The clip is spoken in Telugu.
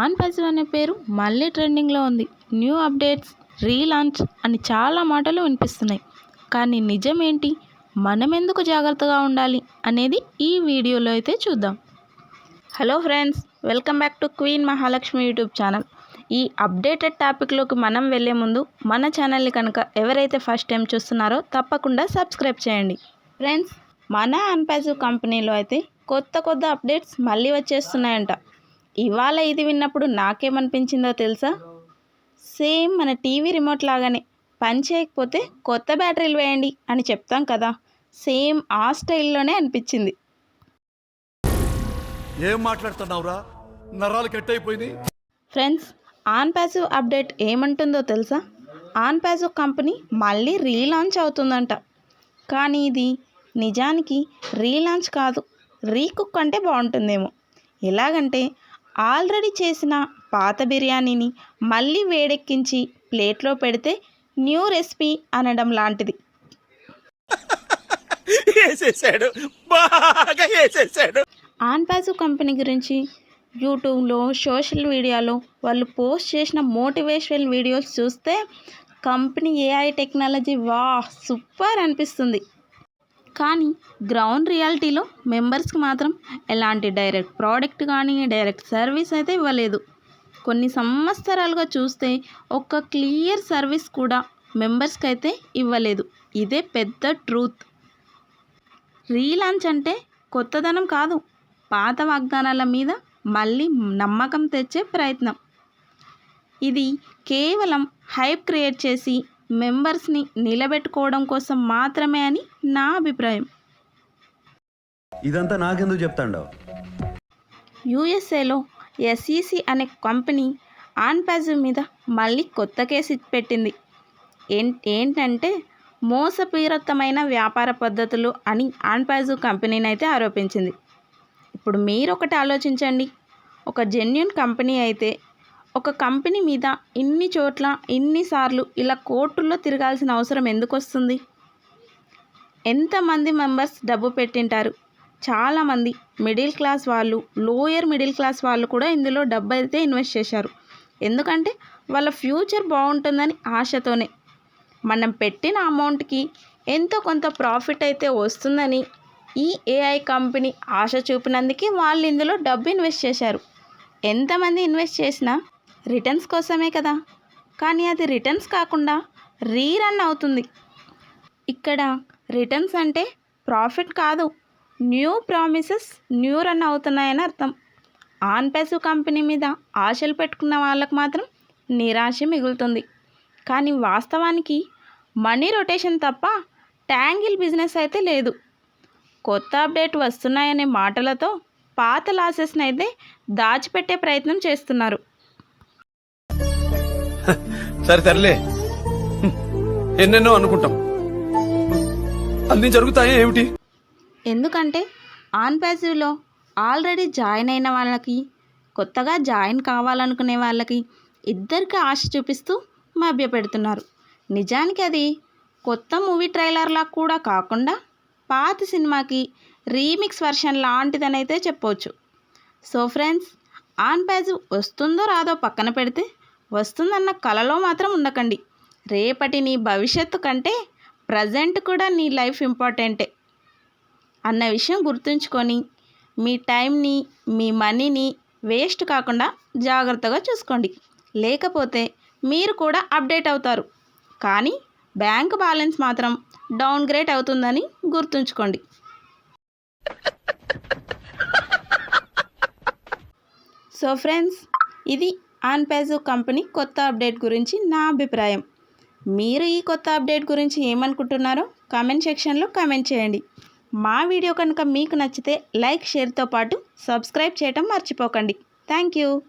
ఆన్ పాజిటివ్ అనే పేరు మళ్ళీ ట్రెండింగ్లో ఉంది. న్యూ అప్డేట్స్ రీలాంచ్ అని చాలా మాటలు వినిపిస్తున్నాయి. కానీ నిజం ఏంటి మనం ఎందుకు జాగ్రత్తగా ఉండాలి అనేది ఈ వీడియోలో అయితే చూద్దాం. Hello friends welcome back to queen Mahalakshmi YouTube channel. ఈ అప్డేటెడ్ టాపిక్లోకి మనం వెళ్ళే ముందు మన ఛానల్ని కనుక ఎవరైతే ఫస్ట్ టైం చూస్తున్నారో తప్పకుండా సబ్స్క్రైబ్ చేయండి. ఫ్రెండ్స్ మన అన్పాజివ్ కంపెనీలో అయితే కొత్త కొత్త అప్డేట్స్ మళ్ళీ వచ్చేస్తున్నాయంట. ఇవాళ ఇది విన్నప్పుడు నాకేమనిపించిందో తెలుసా? సేమ్ మన టీవీ రిమోట్ లాగానే. పని చేయకపోతే కొత్త బ్యాటరీలు వేయండి అని చెప్తాం కదా. సేమ్ ఆ స్టైల్లోనే అనిపించింది. ఏం మాట్లాడుతున్నావురా? నరాలు cut friends on passive update ఏమంటుందో తెలుసా? ఆన్ ప్యాసివ్ కంపెనీ మళ్ళీ రీలాంచ్ అవుతుందంట. కానీ ఇది నిజానికి రీలాంచ్ కాదు. రీకుక్ అంటే బాగుంటుందేమో. ఎలాగంటే ఆల్రెడీ చేసిన పాత బిర్యానీని మళ్ళీ వేడెక్కించి ప్లేట్లో పెడితే న్యూ రెసిపీ అనడం లాంటిది. వేసేసాడు. బాగా వేసేసాడు. ఆన్ ప్యాసివ్ కంపెనీ గురించి యూట్యూబ్లో సోషల్ మీడియాలో వాళ్ళు పోస్ట్ చేసిన మోటివేషనల్ వీడియోస్ చూస్తే కంపెనీ ఏఐ టెక్నాలజీ వా సూపర్ అనిపిస్తుంది. కానీ గ్రౌండ్ రియాలిటీలో మెంబర్స్కి మాత్రం ఎలాంటి డైరెక్ట్ ప్రోడక్ట్ కానీ డైరెక్ట్ సర్వీస్ అయితే ఇవ్వలేదు. కొన్ని సంవత్సరాలుగా చూస్తే ఒక్క క్లియర్ సర్వీస్ కూడా మెంబర్స్కి అయితే ఇవ్వలేదు. ఇదే పెద్ద ట్రూత్. రీలాంచ్ అంటే కొత్తదనం కాదు. పాత వాగ్దానాల మీద మళ్ళీ నమ్మకం తెచ్చే ప్రయత్నం. ఇది కేవలం హైప్ క్రియేట్ చేసి మెంబర్స్ని నిలబెట్టుకోవడం కోసం మాత్రమే అని నా అభిప్రాయం. ఇదంతా నాకెందుకు చెప్తాండవు? యూఎస్ఏలో ఎస్ఈసి అనే కంపెనీ ఆన్పాజివ్ మీద మళ్ళీ కొత్త కేసు పెట్టింది. ఏంటంటే మోసపూరితమైన వ్యాపార పద్ధతులు అని ఆన్పాజివ్ కంపెనీని అయితే ఆరోపించింది. ఇప్పుడు మీరు ఒకటి ఆలోచించండి. ఒక జెన్యున్ కంపెనీ అయితే ఒక కంపెనీ మీద ఇన్ని చోట్ల ఇన్నిసార్లు ఇలా కోర్టుల్లో తిరగాల్సిన అవసరం ఎందుకు వస్తుంది ఎంతమంది మెంబర్స్ డబ్బు పెట్టింటారు? చాలామంది మిడిల్ క్లాస్ వాళ్ళు లోయర్ మిడిల్ క్లాస్ వాళ్ళు కూడా ఇందులో డబ్బు అయితే ఇన్వెస్ట్ చేశారు. ఎందుకంటే వాళ్ళ ఫ్యూచర్ బాగుంటుందని ఆశతోనే. మనం పెట్టిన అమౌంట్కి ఎంతో కొంత ప్రాఫిట్ అయితే వస్తుందని ఈ ఏఐ కంపెనీ ఆశ చూపినందుకే వాళ్ళు ఇందులో డబ్బు ఇన్వెస్ట్ చేశారు. ఎంతమంది ఇన్వెస్ట్ చేసినా రిటర్న్స్ కోసమే కదా. కానీ అది రిటర్న్స్ కాకుండా రీరన్ అవుతుంది. ఇక్కడ రిటర్న్స్ అంటే ప్రాఫిట్ కాదు. న్యూ ప్రామిసెస్ న్యూ రన్ అవుతున్నాయని అర్థం. ఆన్ ప్యాసివ్ కంపెనీ మీద ఆశలు పెట్టుకున్న వాళ్ళకు మాత్రం నిరాశ మిగులుతుంది. కానీ వాస్తవానికి మనీ రొటేషన్ తప్ప ట్యాంగిల్ బిజినెస్ అయితే లేదు. కొత్త అప్డేట్ వస్తున్నాయనే మాటలతో పాత లాసెస్ని అయితే దాచిపెట్టే ప్రయత్నం చేస్తున్నారు. సరే తరలే ఎన్నెన్నో అనుకుంటాం. అన్ని జరుగుతాయి ఏమిటి? ఎందుకంటే ఆన్ ప్యాసివ్లో ఆల్రెడీ జాయిన్ అయిన వాళ్ళకి కొత్తగా జాయిన్ కావాలనుకునే వాళ్ళకి ఇద్దరికి ఆశ చూపిస్తూ మభ్యపెడుతున్నారు. నిజానికి అది కొత్త మూవీ ట్రైలర్లా కూడా కాకుండా పాత సినిమాకి రీమిక్స్ వర్షన్ లాంటిదనైతే చెప్పవచ్చు సో ఫ్రెండ్స్ ఆన్ ప్యాజివ్ వస్తుందో రాదో పక్కన పెడితే వస్తుందన్న కలలో మాత్రం ఉండకండి. రేపటి నీ భవిష్యత్తు కంటే ప్రజెంట్ కూడా నీ లైఫ్ ఇంపార్టెంటే అన్న విషయం గుర్తుంచుకొని మీ టైంని మీ మనీని వేస్ట్ కాకుండా జాగ్రత్తగా చూసుకోండి. లేకపోతే మీరు కూడా అప్డేట్ అవుతారు. కానీ బ్యాంక్ బ్యాలెన్స్ మాత్రం డౌన్గ్రేడ్ అవుతుందని గుర్తుంచుకోండి. సో ఫ్రెండ్స్ ఇది ఆన్పాజివ్ కంపెనీ కొత్త అప్డేట్ గురించి నా అభిప్రాయం. మీరు ఈ కొత్త అప్డేట్ గురించి ఏమనుకుంటున్నారో కామెంట్ సెక్షన్లో కామెంట్ చేయండి. మా వీడియో కనుక మీకు నచ్చితే లైక్ షేర్తో పాటు సబ్స్క్రైబ్ చేయటం మర్చిపోకండి. Thank you.